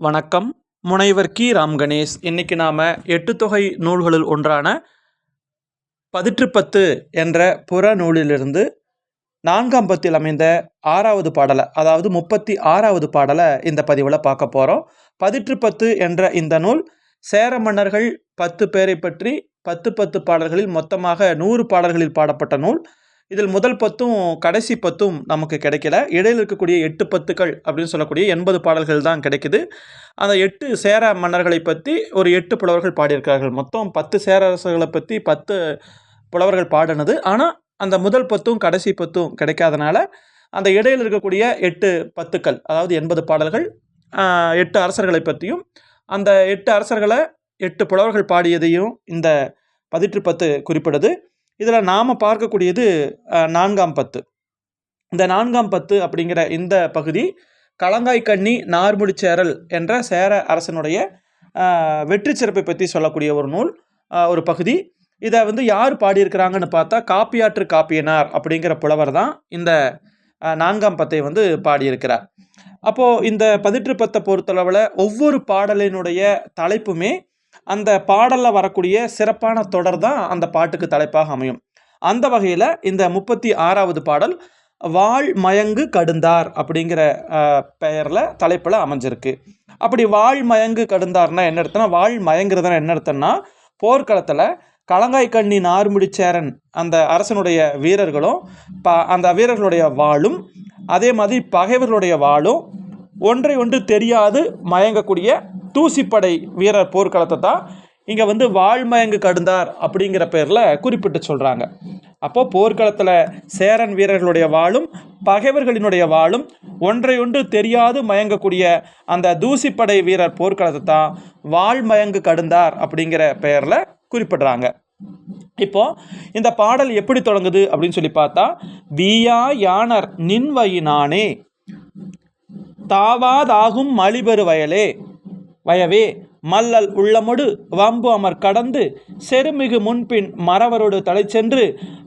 வணக்கம். முனைவர் கி. ராம் கணேஷ். இன்னைக்கு நாம் எட்டு தொகை நூல்களுள் ஒன்றான பதிற்றுப்பத்து என்ற புற நூலிலிருந்து நான்காம் பத்தில் அமைந்த ஆறாவது பாடலை அதாவது முப்பத்தி ஆறாவது பாடலை இந்த பதிவில் பார்க்க போகிறோம் பதிற்றுப்பத்து என்ற இந்த நூல் சேர மன்னர்கள் பத்து பேரை பற்றி பத்து பத்து பாடல்களில் மொத்தமாக நூறு பாடல்களில் பாடப்பட்ட நூல். இதில் முதல் பத்தும் கடைசி பத்தும் நமக்கு கிடைக்கல. இடையில் இருக்கக்கூடிய எட்டு பத்துக்கள் அப்படின்னு சொல்லக்கூடிய எண்பது பாடல்கள் தான் கிடைக்குது. அந்த எட்டு சேர மன்னர்களை பற்றி ஒரு எட்டு புலவர்கள் பாடியிருக்கிறார்கள். மொத்தம் பத்து சேர அரசர்களை பற்றி பத்து புலவர்கள் பாடினது. ஆனால் அந்த முதல் பத்தும் கடைசி பத்தும் கிடைக்காதனால அந்த இடையில் இருக்கக்கூடிய எட்டு பத்துக்கள் அதாவது எண்பது பாடல்கள் எட்டு அரசர்களை பற்றியும் அந்த எட்டு அரசர்களை எட்டு புலவர்கள் பாடியதையும் இந்த பதிற்று பத்து குறிப்பிடுது. இதில் நாம் பார்க்கக்கூடியது நான்காம் பத்து. இந்த நான்காம் பத்து அப்படிங்கிற இந்த பகுதி களங்காய் கண்ணி நார்முடிச்சேரல் என்ற சேர அரசனுடைய வெற்றி சிறப்பை பற்றி சொல்லக்கூடிய ஒரு நூல் ஒரு பகுதி. இதை வந்து யார் பாடியிருக்கிறாங்கன்னு பார்த்தா காப்பியாற்று காப்பியனார் அப்படிங்கிற புலவர் தான் இந்த நான்காம் பத்தை வந்து பாடியிருக்கிறார். அப்போது இந்த பதிற்று பத்தை பொறுத்தளவில் ஒவ்வொரு பாடலினுடைய தலைப்புமே அந்த பாடலில் வரக்கூடிய சிறப்பான தொடர் தான் அந்த பாட்டுக்கு தலைப்பாக அமையும். அந்த வகையில் இந்த முப்பத்தி ஆறாவது பாடல் வாழ் மயங்கு கடுந்தார் அப்படிங்கிற பெயரில் தலைப்பில் அமைஞ்சிருக்கு. அப்படி வாழ் மயங்கு கடுந்தார்னா என்ன அர்த்தம்னா வாழ் மயங்குறதுனா என்ன அர்த்தம்னா போர்க்களத்தில் களங்காய் கண்ணி நார்முடிச்சேரன் அந்த அரசனுடைய வீரர்களும் ப அந்த வீரர்களுடைய வாளும் அதே மாதிரி பகைவர்களுடைய வாளும் ஒன்றை ஒன்று தெரியாது மயங்கக்கூடிய தூசிப்படை வீரர் போர்க்களத்தை தான் இங்கே வந்து வாழ்மயங்கு கடுந்தார் அப்படிங்கிற பேரில் குறிப்பிட்டு சொல்கிறாங்க அப்போது போர்க்களத்தில் சேரன் வீரர்களுடைய வாளும் பகைவர்களினுடைய வாளும் ஒன்றையொன்று தெரியாது மயங்கக்கூடிய அந்த தூசிப்படை வீரர் போர்க்களத்தை தான் வாழ்மயங்கு கடுந்தார் அப்படிங்கிற பெயரில் குறிப்பிடுறாங்க. இப்போ இந்த பாடல் எப்படி தொடங்குது அப்படின்னு சொல்லி பார்த்தா வீயா யானர் நின்வயினானே தாவாதாகும் மலிபெரு வயலே வயவே மல்லல் உள்ளமொடு வம்பு அமர் கடந்து செருமிகு முன்பின் மறவரோடு தலை சென்று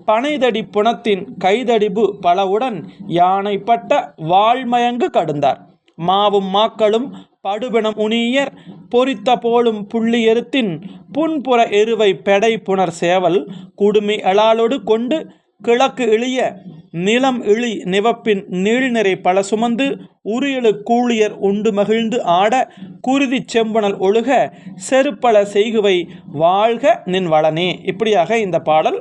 பனைதடி புனத்தின் கைதடிபு பலவுடன் யானைப்பட்ட வாழ்மயங்கு கடந்தார். மாவும் மாக்களும் படுபிணம் உனியர் பொறித்த போலும் புள்ளி எருத்தின் புன்புற எருவை பெடை புனர் சேவல் குடுமி எழாலோடு கொண்டு கிழக்கு இழிய நிலம் இழி நிவப்பின் நீழ்நிறை பல சுமந்து உரியலு கூழியர் உண்டு மகிழ்ந்து ஆட குருதி செம்பனல் ஒழுக செருப்பல செய்குவை வாழ்க நின் வளனே. இப்படியாக இந்த பாடல்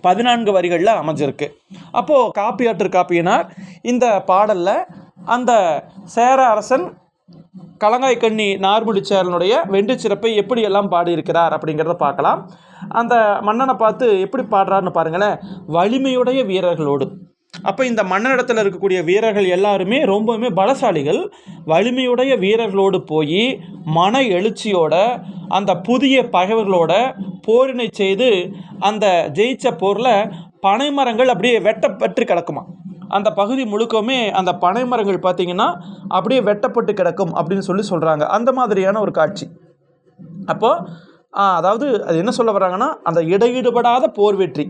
பதினான்கு வரிகளில் அமைஞ்சிருக்கு. அப்போது காப்பியாற்று காப்பியினார் இந்த பாடலில் அந்த சேர அரசன் கலங்காய் கண்ணி நார்முடிச்சேரனுடைய வெண்டு சிறப்பை எப்படியெல்லாம் பாடியிருக்கிறார் அப்படிங்கிறத பார்க்கலாம். அந்த மன்னனை பார்த்து எப்படி பாடுறாருன்னு பாருங்களேன். வலிமையுடைய வீரர்களோடு. அப்போ இந்த மன்னனிடத்தில் இருக்கக்கூடிய வீரர்கள் எல்லாருமே ரொம்பவுமே பலசாலிகள். வலிமையுடைய வீரர்களோடு போய் மன எழுச்சியோட அந்த புதிய பகைவர்களோட போரினை செய்து அந்த ஜெயிச்ச போரில் பனைமரங்கள் அப்படியே வெட்டப்பட்டு கிடக்குமா அந்த பகுதி முழுக்கவுமே அந்த பனை மரங்கள் பார்த்தீங்கன்னா அப்படியே வெட்டப்பட்டு கிடக்கும் அப்படின்னு சொல்லி சொல்கிறாங்க அந்த மாதிரியான ஒரு காட்சி. அப்போது அதாவது அது என்ன சொல்ல வர்றாங்கன்னா அந்த இடையீடுபடாத போர் வெற்றி.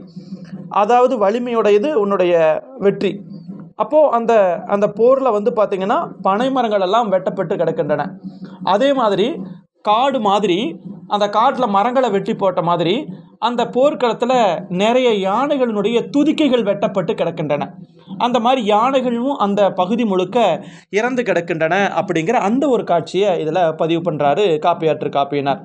அதாவது வலிமையுடையது உன்னுடைய வெற்றி. அப்போது அந்த அந்த போரில் வந்து பார்த்திங்கன்னா பனை மரங்கள் எல்லாம் வெட்டப்பட்டு கிடக்கின்றன. அதே மாதிரி காடு மாதிரி அந்த காட்டில் மரங்களை வெட்டி போட்ட மாதிரி அந்த போர்க்களத்தில் நிறைய யானைகளினுடைய துதிக்கைகள் வெட்டப்பட்டு கிடக்கின்றன. அந்த மாதிரி யானைகளும் அந்த பகுதி முழுக்க இறந்து கிடக்கின்றன அப்படிங்கிற அந்த ஒரு காட்சியை இதில் பதிவு பண்ணுறாரு காப்பியாற்று காப்பியினார்.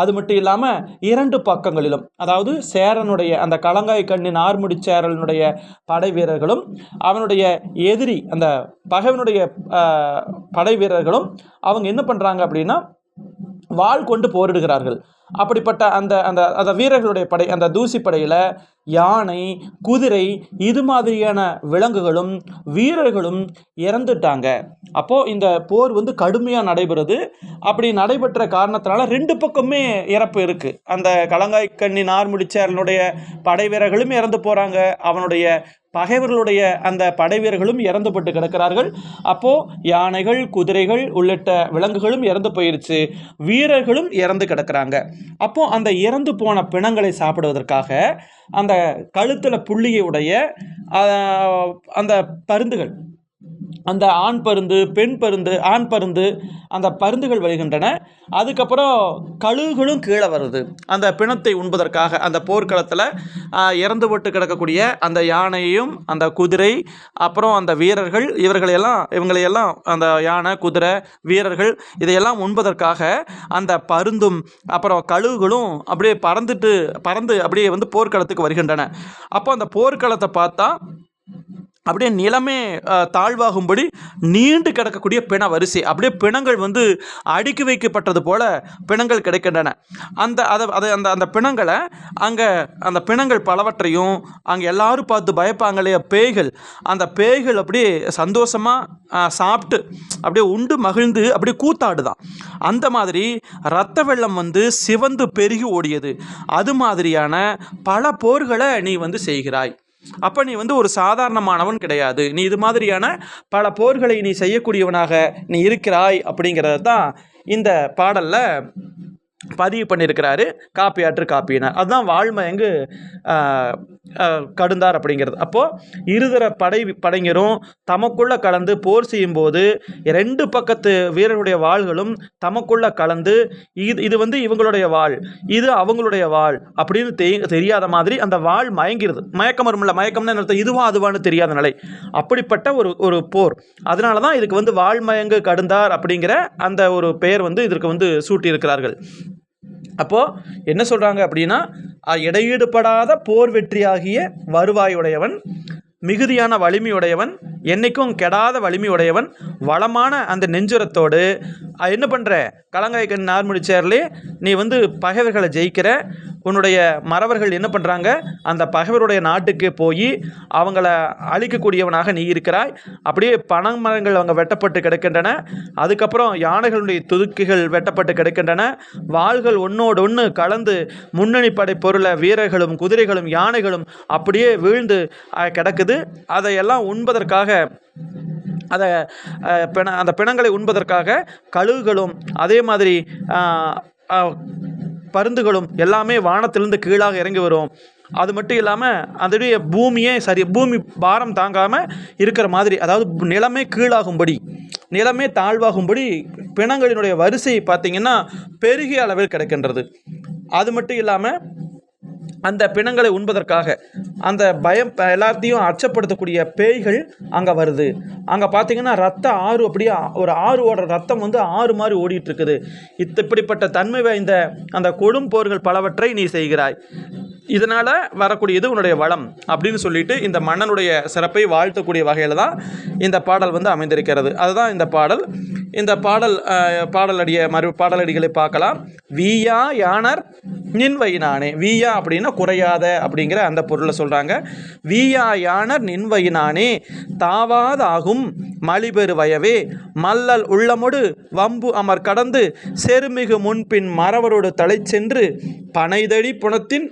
அது மட்டும் இல்லாமல் இரண்டு பக்கங்களிலும் அதாவது சேரனுடைய அந்த கலங்காய் கண்ணின் ஆர்முடி சேரனுடைய படை வீரர்களும் அவனுடைய எதிரி அந்த பகைவனுடைய படை வீரர்களும் அவங்க என்ன பண்ணுறாங்க அப்படின்னா வாள் கொண்டு போரிடுகிறார்கள். அப்படிப்பட்ட அந்த அந்த அந்த வீரர்களுடைய படை அந்த தூசி படையில் யானை குதிரை இது மாதிரியான விலங்குகளும் வீரர்களும் இறந்துட்டாங்க. அப்போது இந்த போர் வந்து கடுமையாக நடைபெறுது. அப்படி நடைபெற்ற காரணத்தினால ரெண்டு பக்கமே இறப்பு இருக்குது அந்த கலங்காய்க்கண்ணி கண்ணி நார்முடிச்சேரனுடைய படை வீரர்களும் இறந்து போகிறாங்க அவனுடைய பகைவர்களுடைய அந்த படை வீரர்களும் இறந்துபட்டு கிடக்கிறார்கள். அப்போது யானைகள் குதிரைகள் உள்ளிட்ட விலங்குகளும் இறந்து போயிருச்சு. வீரர்களும் இறந்து கிடக்கிறாங்க. அப்போ அந்த இறந்து போன பிணங்களை சாப்பிடுவதற்காக அந்த கழுத்தில் புள்ளியை உடைய அந்த பருந்துகள் அந்த ஆண் பருந்து பெண் பருந்து ஆண் பருந்து அந்த பருந்துகள் வருகின்றன. அதுக்கப்புறம் கழுகுகளும் கீழே வருது. அந்த பிணத்தை உண்பதற்காக அந்த போர்க்களத்தில் இறந்து போட்டு கிடக்கக்கூடிய அந்த யானையும் அந்த குதிரை அப்புறம் அந்த வீரர்கள் இவர்களையெல்லாம் இவங்களையெல்லாம் அந்த யானை குதிரை வீரர்கள் இதையெல்லாம் உண்பதற்காக அந்த பருந்தும் அப்புறம் கழுகுகளும் அப்படியே பறந்துட்டு பறந்து அப்படியே வந்து போர்க்களத்துக்கு வருகின்றன. அப்போ அந்த போர்க்களத்தை பார்த்தா அப்படியே நிலமே தாழ்வாகும்படி நீண்டு கிடக்கக்கூடிய பிண வரிசை. அப்படியே பிணங்கள் வந்து அடுக்கி வைக்கப்பட்டது போல பிணங்கள் கிடைக்கின்றன. அந்த அதை அதை அந்த அந்த பிணங்களை அங்கே அந்த பிணங்கள் பலவற்றையும் அங்கே எல்லாரும் பார்த்து பயப்பாங்க இல்லையா பேய்கள். அந்த பேய்கள் அப்படியே சந்தோஷமாக சாப்பிட்டு அப்படியே உண்டு மகிழ்ந்து அப்படியே கூத்தாடுதான். அந்த மாதிரி இரத்த வெள்ளம் வந்து சிவந்து பெருகி ஓடியது. அது மாதிரியான பல போர்களை நீ வந்து செய்கிறாய். அப்போ நீ வந்து ஒரு சாதாரணமானவன் கிடையாது. நீ இது மாதிரியான பல போர்களை நீ செய்யக்கூடியவனாக நீ இருக்கிறாய் அப்படிங்கிறது தான் இந்த பாடலில் பதிவு பண்ணியிருக்கிறாரு காப்பியாற்று காப்பியினார். அதுதான் வாழ்மயங்கு கடுந்தார் அப்படிங்கிறது. அப்போது இருதர படை படைஞரும் தமக்குள்ளே கலந்து போர் செய்யும்போது ரெண்டு பக்கத்து வீரர்களுடைய வாள்களும் தமக்குள்ளே கலந்து இது இது வந்து இவங்களுடைய வாள் இது அவங்களுடைய வாள் அப்படின்னு தெ தெரியாத மாதிரி அந்த வாள் மயங்கிருது. மயக்கம் வரும்ல மயக்கம்னு என்ன இதுவா அதுவான்னு தெரியாத நிலை. அப்படிப்பட்ட ஒரு ஒரு போர். அதனால தான் இதுக்கு வந்து வாழ்மயங்கு கடுந்தார் அப்படிங்கிற அந்த ஒரு பெயர் வந்து இதற்கு வந்து சூட்டியிருக்கிறார்கள். அப்போது என்ன சொல்கிறாங்க அப்படின்னா இடையீடுபடாத போர் வெற்றியாகிய வருவாயுடையவன் மிகுதியான வலிமையுடையவன் என்றைக்கும் கெடாத வலிமையுடையவன் வளமான அந்த நெஞ்சுரத்தோடு என்ன பண்ணுற கலங்காய்க்கன் நார்முடிச்சேர்லே நீ வந்து பகைவர்களை ஜெயிக்கிற உன்னுடைய மறவர்கள் என்ன பண்ணுறாங்க அந்த பகைவருடைய நாட்டுக்கு போய் அவங்கள அழிக்கக்கூடியவனாக நீ இருக்கிறாய். அப்படியே பனை மரங்கள் அவங்க வெட்டப்பட்டு கிடக்கின்றன. அதுக்கப்புறம் யானைகளுடைய துதுக்குகள் வெட்டப்பட்டு கிடக்கின்றன. வாள்கள் ஒன்றோடு ஒன்று கலந்து முன்னணி படை பொருளை வீரர்களும் குதிரைகளும் யானைகளும் அப்படியே வீழ்ந்து கிடக்குது. அதையெல்லாம் உண்பதற்காக அதை பிண அந்த பிணங்களை உண்பதற்காக கழுகுகளும் அதே மாதிரி பருந்துகளும் எல்லாமே வானத்திலிருந்து கீழாக இறங்கி வரும். அது மட்டும் இல்லாமல் அதனுடைய பூமியே சரி பூமி பாரம் தாங்காமல் இருக்கிற மாதிரி அதாவது நிலமே கீழாகும்படி நிலமே தாழ்வாகும்படி பிணங்களினுடைய வரிசை பார்த்திங்கன்னா பெருகிய அளவில் கிடைக்கின்றது. அது மட்டும் இல்லாமல் அந்த பிணங்களை உண்பதற்காக. அந்த பயம் எல்லாத்தையும் அச்சப்படுத்தக்கூடிய பேய்கள் அங்கே வருது. அங்கே பார்த்தீங்கன்னா ரத்த ஆறு அப்படியே ஒரு ஆறு ஓடுற ரத்தம் வந்து ஆறு மாதிரி ஓடிட்டு இருக்குது. இத்த இப்படிப்பட்ட தன்மை வாய்ந்த அந்த கொடும் போர்கள் பலவற்றை நீ செய்கிறாய். இதனால் வரக்கூடியது உன்னுடைய வளம் அப்படின்னு சொல்லிட்டு இந்த மன்னனுடைய சிறப்பை வாழ்த்தக்கூடிய வகையில் தான் இந்த பாடல் வந்து அமைந்திருக்கிறது. அதுதான் இந்த பாடல். இந்த பாடல் பாடலடிய மறு பாடலடிகளை பார்க்கலாம். வீயா யானர் நின்வையினானே வீயா அப்படின்னா குறையாத அப்படிங்கிற அந்த பொருளை சொல்கிறாங்க வீயா யானர் நின்வையினானே தாவாதாகும் மலிபெரு வயவே. மல்லல் உள்ளமொடு வம்பு அமர் கடந்து செருமிகு முன்பின் மறவரோடு தலை சென்று பனைதடி புனத்தின்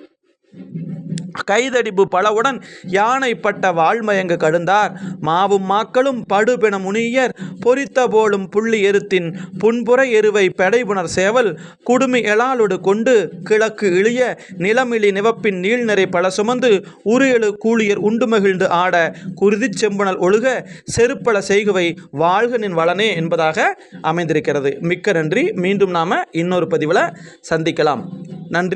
கைதடிப்பு பலவுடன் யானைப்பட்ட வாழ்மயங்கு கடுந்தார்? மாவும் மாக்களும் படுபென முனியர் பொறித்த போலும் புள்ளி எருத்தின் புன்புற எருவை பெடைபுணர் சேவல் குடுமி எழாலொடு கொண்டு கிழக்கு இழிய நிலமிழி நிவப்பின் நீள்நிறை பல சுமந்து உரு எழு கூலியர் உண்டு மகிழ்ந்து ஆட குருதிச் செம்புணல் ஒழுக செருப்பல செய்குவை வாழ்கனின் வளனே என்பதாக அமைந்திருக்கிறது. மிக்க நன்றி. மீண்டும் நாம இன்னொரு பதிவில் சந்திக்கலாம். நன்றி.